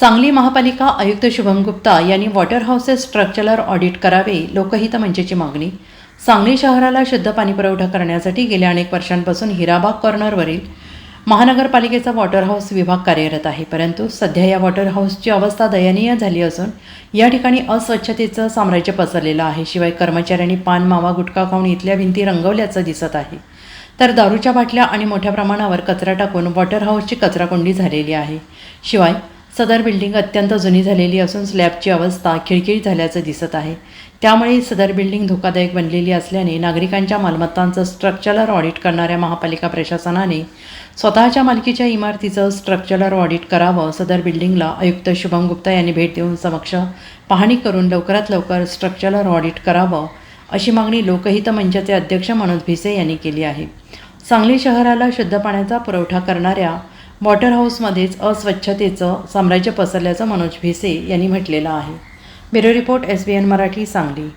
सांगली महापालिका आयुक्त शुभम गुप्ता यांनी वॉटर हाऊसेस स्ट्रक्चरल ऑडिट करावे लोकहित मंचाची मागणी. सांगली शहराला शुद्ध पाणी पुरवठा करण्यासाठी गेल्या अनेक वर्षांपासून हिराबाग कॉर्नरवरील महानगरपालिकेचा वॉटर हाऊस विभाग कार्यरत आहे. परंतु सध्या या वॉटर हाऊसची अवस्था दयनीय झाली असून या ठिकाणी अस्वच्छतेचं साम्राज्य पसरलेलं आहे. शिवाय कर्मचाऱ्यांनी पान मावा गुटखा खाऊन इथल्या भिंती रंगवल्याचं दिसत आहे. तर दारूच्या बाटल्या आणि मोठ्या प्रमाणावर कचरा टाकून वॉटर हाऊसची कचराकोंडी झालेली आहे. शिवाय सदर बिल्डिंग अत्यंत जुनी झालेली असून स्लॅबची अवस्था खिळखिळ झाल्याचं दिसत आहे. त्यामुळे सदर बिल्डिंग धोकादायक बनलेली असल्याने नागरिकांच्या मालमत्तांचं स्ट्रक्चरल ऑडिट करणाऱ्या महापालिका प्रशासनाने स्वतःच्या मालकीच्या इमारतीचं स्ट्रक्चरल ऑडिट करावं सदर बिल्डिंगला आयुक्त शुभम गुप्ता यांनी भेट देऊन समक्ष पाहणी करून लवकरात लवकर स्ट्रक्चरल ऑडिट करावं अशी मागणी लोकहित मंचाचे अध्यक्ष मनोज भिसे यांनी केली आहे. सांगली शहराला शुद्ध पाण्याचा पुरवठा करणाऱ्या वॉटर हाऊसमध्येच अस्वच्छतेचं साम्राज्य पसरल्याचं मनोज भिसे यांनी म्हटलेलं आहे. Bureau report S B N Marathi Sangli.